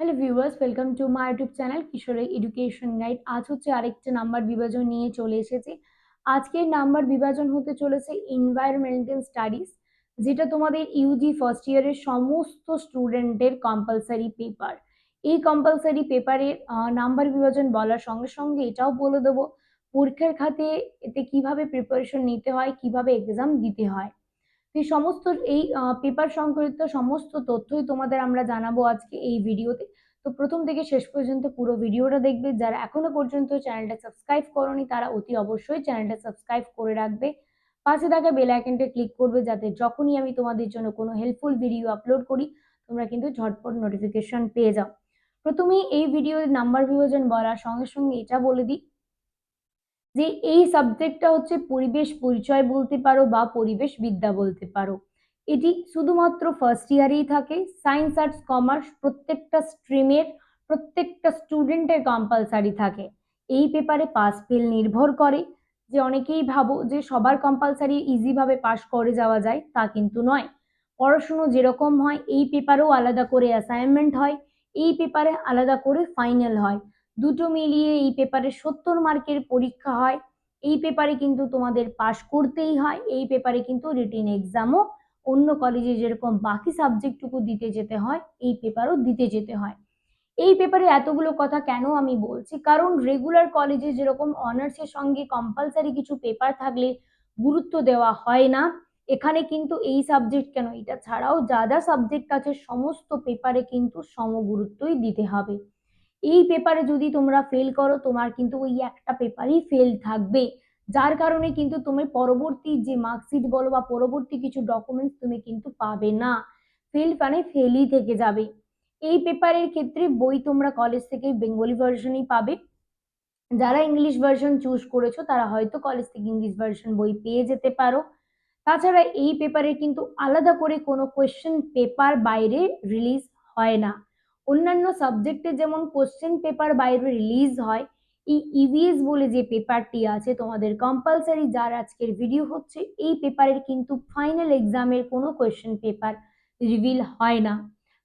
Hello viewers welcome to my YouTube channel কিশোরের education guide আজ হচ্ছে আরেকটা নাম্বার বিভাজন নিয়ে চলে এসেছি। আজকের নাম্বার বিভাজন হতে চলেছে এনভায়রনমেন্টাল স্টাডিজ যেটা তোমাদের ইউজি ফার্স্ট ইয়ারের সমস্ত স্টুডেন্টের কম্পালসারি পেপার এই কম্পালসারি পেপারের নাম্বার বিভাজন বলার সঙ্গে সঙ্গে এটাও বলে দেবো, পরীক্ষার খাতে এতে কীভাবে প্রিপারেশন নিতে হয়, কীভাবে এক্সাম দিতে হয়। এই সমস্ত এই পেপার সংক্রান্ত সমস্ত তথ্যই তোমাদের আমরা জানাব আজকে এই ভিডিওতে। তো প্রথম থেকে শেষ পর্যন্ত পুরো ভিডিওটা দেখবে। যারা এখনও পর্যন্ত চ্যানেলটা সাবস্ক্রাইব করনি, তারা অতি অবশ্যই চ্যানেলটা সাবস্ক্রাইব করে রাখবে। পাশে থাকা বেল আইকনটা ক্লিক করবে যাতে যখনই আমি তোমাদের জন্য কোনো হেল্পফুল ভিডিও আপলোড করি, তোমরা কিন্তু ঝটপট নোটিফিকেশন পেয়ে যাও। প্রথমেই এই ভিডিওর নাম্বার বিভাজন বলার সঙ্গে সঙ্গে এটা বলে দিই। যে এই সাবজেক্টটা হচ্ছে পরিবেশ পরিচয় বলতে পারো বা পরিবেশ বিদ্যা বলতে পারো। এটি শুধুমাত্র ফার্স্ট ইয়ারেই থাকে। সায়েন্স আর্টস কমার্স প্রত্যেকটা স্ট্রিমের প্রত্যেকটা স্টুডেন্টের কম্পালসারি থাকে। এই পেপারে পাস ফেল নির্ভর করে। যে অনেকেই ভাবো যে সবার কম্পালসারি ইজিভাবে পাস করে যাওয়া যায়, তা কিন্তু নয়। পড়াশুনো যেরকম হয়, এই পেপারেও আলাদা করে অ্যাসাইনমেন্ট হয়। এই পেপারে আলাদা করে ফাইনাল হয়। দুটো মিলিয়ে এই পেপারে সত্তর মার্কের পরীক্ষা হয়। এই পেপারে কিন্তু তোমাদের পাশ করতেই হয়। এই পেপারে কিন্তু রিটিন এক্সামও অন্য কলেজে যেরকম বাকি সাবজেক্টটুকু দিতে যেতে হয়, এই পেপারও দিতে যেতে হয়। এই পেপারে এতগুলো কথা কেন আমি বলছি? কারণ রেগুলার কলেজে যেরকম অনার্সের সঙ্গে কম্পালসারি কিছু পেপার থাকলে গুরুত্ব দেওয়া হয় না। এখানে কিন্তু এই সাবজেক্ট কেন? এটা ছাড়াও যা যা সাবজেক্ট আছে, সমস্ত পেপারে কিন্তু সমগুরুত্বই দিতে হবে। এই পেপারে যদি তোমরা ফেল করো, তোমার কিন্তু ওই একটা পেপারই ফেল থাকবে। যার কারণে কিন্তু তুমি পরবর্তী যে মার্কশিট বলো বা পরবর্তী কিছু ডকুমেন্টস তুমি কিন্তু পাবে না। ফেল মানে ফেলই থেকে যাবে। এই পেপারের ক্ষেত্রে বই তোমরা কলেজ থেকে বেঙ্গলি ভার্সনই পাবে। যারা ইংলিশ ভার্সন চুজ করেছ, তারা হয়তো কলেজ থেকে ইংলিশ ভার্সন বই পেয়ে যেতে পারো। তাছাড়া এই পেপারে কিন্তু আলাদা করে কোনো কোয়েশ্চেন পেপার বাইরে রিলিজ হয় না। অন্যান্য সাবজেক্টে যেমন কোশ্চেন পেপার বাইরে রিলিজ হয়, এই ইভিএস বলে যে পেপারটি আছে, তোমাদের কম্পালসারি যার আজকের ভিডিও হচ্ছে, এই পেপারের কিন্তু ফাইনাল এক্সামের কোনো কোয়েশ্চেন পেপার রিভিল হয় না।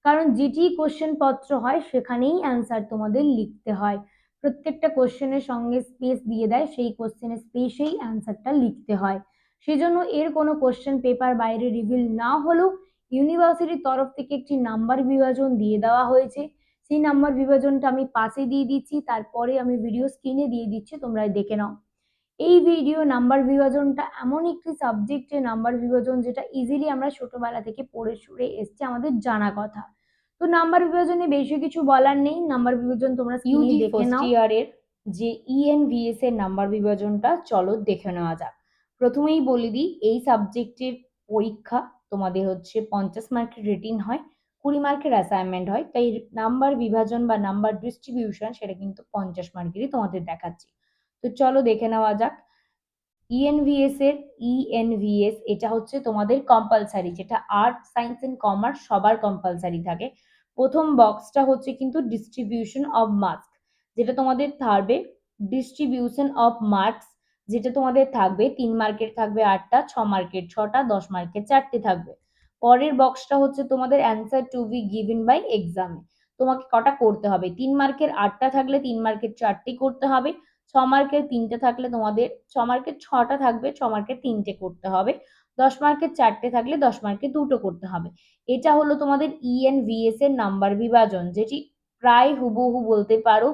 কারণ যেটি কোশ্চেন পত্র হয়, সেখানেই অ্যান্সার তোমাদের লিখতে হয়। প্রত্যেকটা কোশ্চেনের সঙ্গে স্পেস দিয়ে দেয়, সেই কোশ্চেনের স্পেসেই অ্যান্সারটা লিখতে হয়। সেজন্য এর কোনো কোশ্চেন পেপার বাইরে রিভিল না হলেও ইউনিভার্সিটির তরফ থেকে একটি নাম্বার বিভাজন দিয়ে দেওয়া হয়েছে। সেই নাম্বার বিভাজনটা আমি পাশে দিয়ে দিচ্ছি তারপরে আমি ভিডিও স্ক্রিনে দিয়ে দিচ্ছি তোমরা দেখে নাও। এই ভিডিও নাম্বার বিভাজনটা এমন একটি সাবজেক্টের নাম্বার বিভাজন যেটা ইজিলি আমরা ছোটবেলা থেকে পড়ে শুড়ে এসছে আমাদের জানা কথা। তো নাম্বার বিভাজনে বেশি কিছু বলার নেই নাম্বার বিভাজন তোমরা ইউজি দেখে নাও। ইয়ারের যে ইএনভিএস এর নাম্বার বিভাজনটা চলো দেখে নেওয়া যাক। প্রথমেই বলে দিই এই সাবজেক্টের পরীক্ষা তোমাদের হচ্ছে পঞ্চাশ মার্কের রিটিন হয়, কুড়ি মার্কের অ্যাসাইনমেন্ট হয়, তাই নাম্বার বিভাজন বা নাম্বার ডিস্ট্রিবিউশন সেটা কিন্তু পঞ্চাশ মার্কেরই তোমাদের দেখাচ্ছি। তো চলো দেখে নেওয়া যাক। ইএনভিএস এর ইএনভিএস এটা হচ্ছে তোমাদের কম্পালসারি যেটা আর্ট সায়েন্স এন্ড কমার্স সবার কম্পালসারি থাকে। প্রথম বক্সটা হচ্ছে কিন্তু ডিস্ট্রিবিউশন অফ মার্কস যেটা তোমাদের থাকবে ডিস্ট্রিবিউশন অফ মার্কস যেটা তোমাদের থাকবে, তিন মার্কের থাকবে আটটা, ছ মার্কের ছটা, দশ মার্কের চারটে থাকবে। পরের বক্সটা হচ্ছে তোমাদের answer to be given by এক্সামে তোমাকে কটা করতে হবে? তিন মার্কের আটটা থাকলে তিন মার্কের চারটি করতে হবে। ছ মার্কের তিনটে থাকলে তোমাদের, ছ মার্কের ছটা থাকবে, ছ মার্কের তিনটে করতে হবে। দশ মার্কের চারটে থাকলে দশ মার্কের দুটো করতে হবে। এটা হলো তোমাদের ইএনভিএস এর নাম্বার বিভাজন, যেটি প্রায় হুবহু বলতে পারো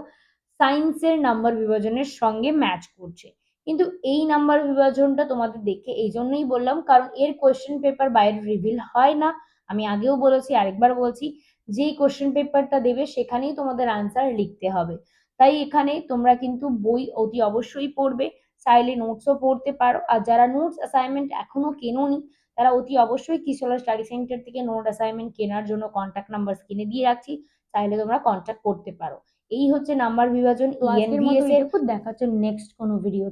সায়েন্সের নাম্বার বিভাজনের সঙ্গে ম্যাচ করছে। কিন্তু এই নাম্বার বিভাজনটা তোমাদের দেখে এই জন্যই বললাম কারণ এর কোয়েশ্চেন পেপার বাইরে রিভিল হয় না। আমি আগেও বলেছি আরেকবার বলছি যেই কোয়েশ্চেন পেপারটা দেবে সেখানেই তোমাদের আনসার লিখতে হবে। তাই এখানে তোমরা কিন্তু বই অতি অবশ্যই পড়বে চাইলে নোটসও পড়তে পারো। আর যারা নোটস অ্যাসাইনমেন্ট এখনও কেনোনি তারা অতি অবশ্যই কিশোরা স্টাডি সেন্টার থেকে নোট অ্যাসাইনমেন্ট কেনার জন্য কন্ট্যাক্ট নাম্বার স্ক্রিনে দিয়ে রাখছি চাইলে তোমরা কন্ট্যাক্ট করতে পারো। এই হচ্ছে নাম্বার বিভাজন মতো ইএনভিএস এর। এটুকু দেখা হচ্ছে নেক্সট কোনো ভিডিও